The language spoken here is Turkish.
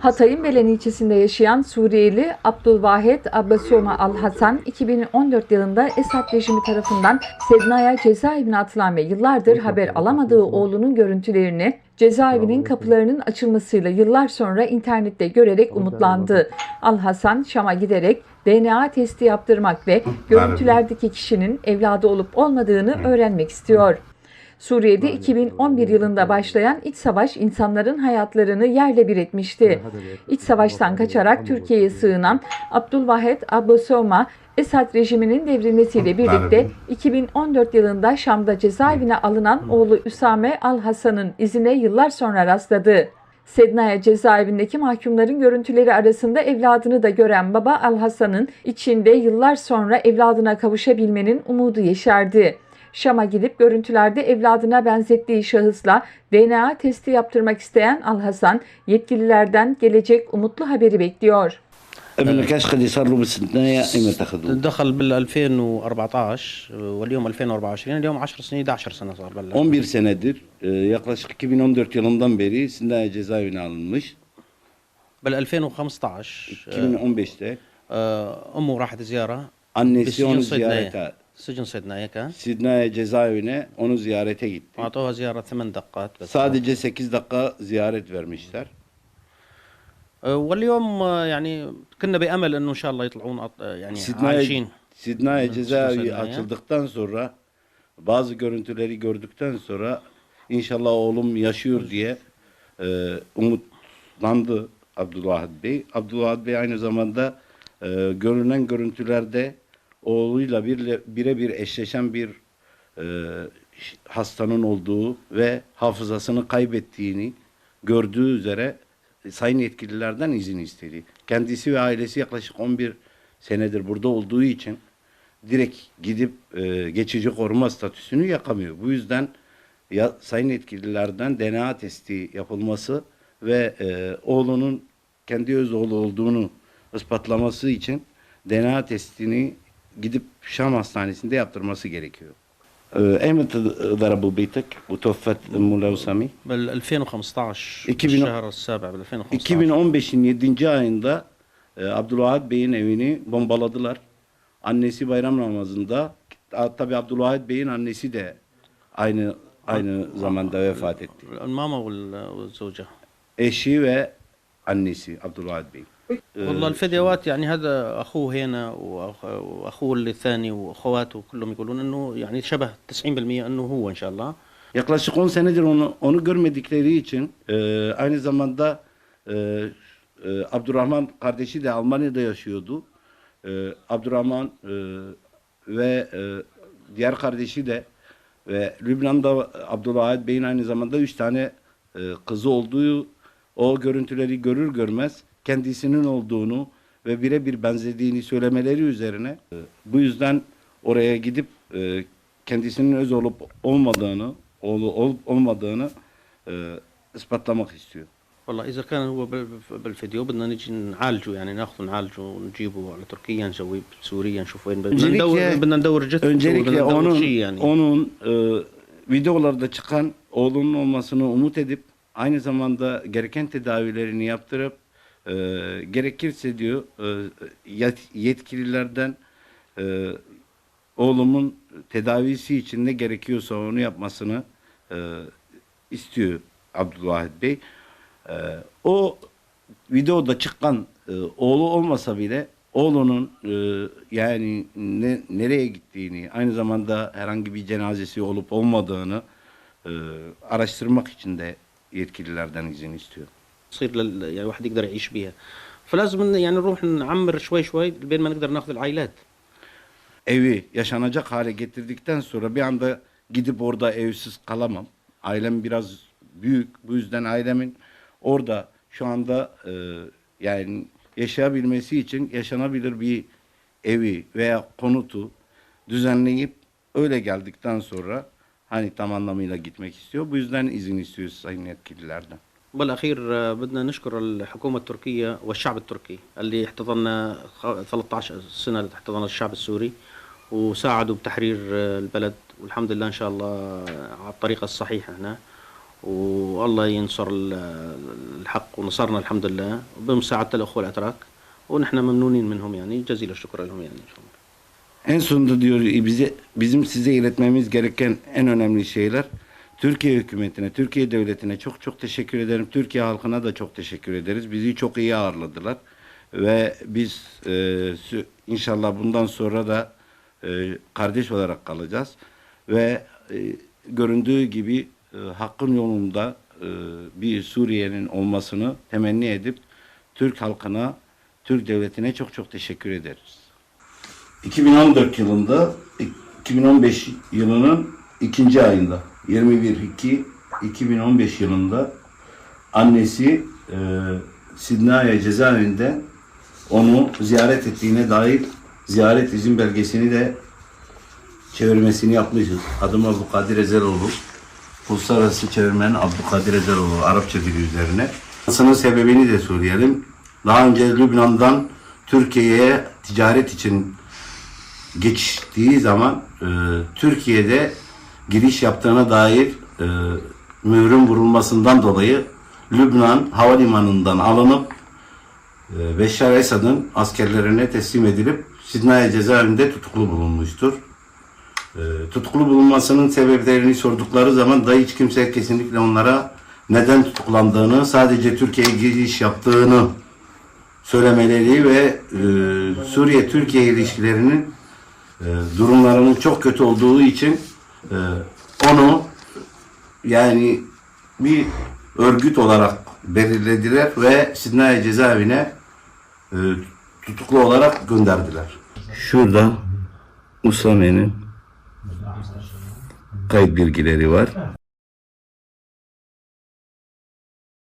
Hatay'ın Belen ilçesinde yaşayan Suriyeli Abdülvahet Abbasoma Al-Hasan 2014 yılında Esad rejimi tarafından Sedna'ya cezaevine atılan ve yıllardır haber alamadığı oğlunun görüntülerini cezaevinin kapılarının açılmasıyla yıllar sonra internette görerek umutlandı. Al-Hasan Şam'a giderek DNA testi yaptırmak ve görüntülerdeki kişinin evladı olup olmadığını öğrenmek istiyor. Suriye'de 2011 yılında başlayan iç savaş insanların hayatlarını yerle bir etmişti. İç savaştan kaçarak Türkiye'ye sığınan Abdülvahet Abbasoma, Esad rejiminin devrilmesiyle birlikte 2014 yılında Şam'da cezaevine alınan oğlu Üsame Al-Hasan'ın izine yıllar sonra rastladı. Sedna'ya cezaevindeki mahkumların görüntüleri arasında evladını da gören baba Al-Hasan'ın içinde yıllar sonra evladına kavuşabilmenin umudu yeşerdi. Şam'a gidip görüntülerde evladına benzettiği şahısla DNA testi yaptırmak isteyen Al-Hasan yetkililerden gelecek umutlu haberi bekliyor. ابنك ايش قد صار له بالسناية ايمتى اخذوه؟ دخل بال 2014 واليوم 2024 اليوم 10 سنين 11 سنه صار بلش 11 senedir e, yaklaşık 2014 yılından beri Sindaya cezaevine alınmış. بال 2015 آه، 2015'te آه، امه راحت زياره annesi بسجن onu صيدنايا ziyarete سجن صيدنايا كان Sidnaya cezaevine onu ziyarete gitti. اعطوها زياره ثمان دقات بس Sadece 8 dakika ziyaret vermişler. آه، واليوم آه، يعني كنا بامل انه ان شاء الله يطلعون أط- آه، يعني Sidnaya, عايشين Sidnaya cezaevi Sidnaya. açıldıktan sonra bazı görüntüleri gördükten sonra inşallah oğlum yaşıyor diye e, umutlandı Abdülvahid Bey. Abdülvahid Bey aynı zamanda e, görünen görüntülerde oğluyla bir, birebir eşleşen bir e, hastanın olduğu ve hafızasını kaybettiğini gördüğü üzere sayın yetkililerden izin istedi. Kendisi ve ailesi yaklaşık 11 senedir burada olduğu için direkt gidip e, geçici koruma statüsünü yakamıyor. Bu yüzden ya, sayın yetkililerden DNA testi yapılması ve e, oğlunun kendi öz oğlu olduğunu ispatlaması için DNA testini gidip Şam Hastanesi'nde yaptırması gerekiyor. ايمتى ضربوا بيتك وتوفت ام لوسامي؟ بال 2015 2000 الشهر السابع بال 2015 2015'in 7. ayında e, Abdülvahid Bey'in evini bombaladılar. Annesi bayram namazında tabi Abdülvahid Bey'in annesi de aynı aynı zamanda vefat etti. الماما وال- والزوجه Eşi ve annesi Abdülvahid Bey. والله الفيديوهات يعني هذا اخوه هنا وأخ- واخوه اللي الثاني واخواته كلهم يقولون انه يعني شبه 90% انه هو ان شاء الله Yaklaşık 10 senedir onu onu görmedikleri için e, aynı zamanda e, e, Abdurrahman kardeşi de Almanya'da yaşıyordu. E, Abdurrahman e, ve e, diğer kardeşi de ve Lübnan'da Abdülvahid Bey'in aynı zamanda 3 tane e, kızı olduğu o görüntüleri görür görmez kendisinin olduğunu ve birebir benzediğini söylemeleri üzerine e, bu yüzden oraya gidip e, kendisinin öz olup olmadığını oğlu olup olmadığını e, ispatlamak istiyor. والله اذا كان هو بال- بالفيديو بدنا نجي نعالجه يعني ناخذه نعالجه ونجيبه على تركيا نسويه بسوريا نشوف وين بدنا Öncelikle- ندور بدنا ندور جثته Öncelikle بدنا ندور onun شيء يعني onun e, videolarda çıkan oğlunun olmasını umut edip aynı zamanda gereken tedavilerini yaptırıp e, gerekirse diyor e, yet- yetkililerden e, oğlumun tedavisi için ne gerekiyorsa onu yapmasını e, istiyor Abdülvahid Bey. E, o videoda çıkan e, oğlu olmasa bile oğlunun e, yani ne, nereye gittiğini aynı zamanda herhangi bir cenazesi olup olmadığını e, araştırmak için de yetkililerden izin istiyor. تصير لل... يعني الواحد يقدر يعيش بيها فلازم إن- يعني نروح نعمر شوي شوي بين ما نقدر ناخذ العائلات Evi yaşanacak hale getirdikten sonra bir anda gidip orada evsiz kalamam. Ailem biraz büyük. Bu yüzden ailemin orada şu anda e, yani yaşayabilmesi için yaşanabilir bir evi veya konutu düzenleyip öyle geldikten sonra hani tam anlamıyla gitmek istiyor. Bu yüzden izin istiyor sayın yetkililerden. بالاخير آه، بدنا نشكر الحكومة التركية والشعب التركي اللي احتضننا خ- 13 سنة اللي احتضن الشعب السوري وساعدوا بتحرير آه، البلد والحمد لله إن شاء الله على الطريقة الصحيحة هنا. والله ينصر ال- الحق ونصرنا الحمد لله بمساعدة الأخوة الأتراك ونحن ممنونين منهم يعني. جزيل الشكر لهم يعني شاء الله. En sonunda diyor bize bizim size iletmemiz gereken en önemli şeyler Türkiye hükümetine, Türkiye devletine çok çok teşekkür ederim. Türkiye halkına da çok teşekkür ederiz. Bizi çok iyi ağırladılar. Ve biz e, inşallah bundan sonra da e, kardeş olarak kalacağız. Ve e, göründüğü gibi e, hakkın yolunda e, bir Suriye'nin olmasını temenni edip Türk halkına, Türk devletine çok çok teşekkür ederiz. 2014 yılında 2015 yılının ikinci ayında 21-2-2015 yılında annesi e, Sidnaya cezaevinde onu ziyaret ettiğine dair ziyaret izin belgesini de çevirmesini yapmışız. Adım Abdülkadir Ezeloğlu. Uluslararası çevirmen Abdülkadir Ezeloğlu Arapça dili üzerine. Aslının sebebini de söyleyelim. Daha önce Lübnan'dan Türkiye'ye ticaret için geçtiği zaman e, Türkiye'de giriş yaptığına dair e, mührün vurulmasından dolayı Lübnan havalimanından alınıp e, Beşar Esad'ın askerlerine teslim edilip Sidnaya cezaevinde tutuklu bulunmuştur. E, tutuklu bulunmasının sebeplerini sordukları zaman da hiç kimse kesinlikle onlara neden tutuklandığını, sadece Türkiye'ye giriş yaptığını söylemeleri ve e, Suriye-Türkiye ilişkilerinin e, durumlarının çok kötü olduğu için e, onu yani bir örgüt olarak belirlediler ve Sidnaya cezaevine e, tutuklu olarak gönderdiler. Şurada Usame'nin kayıt bilgileri var.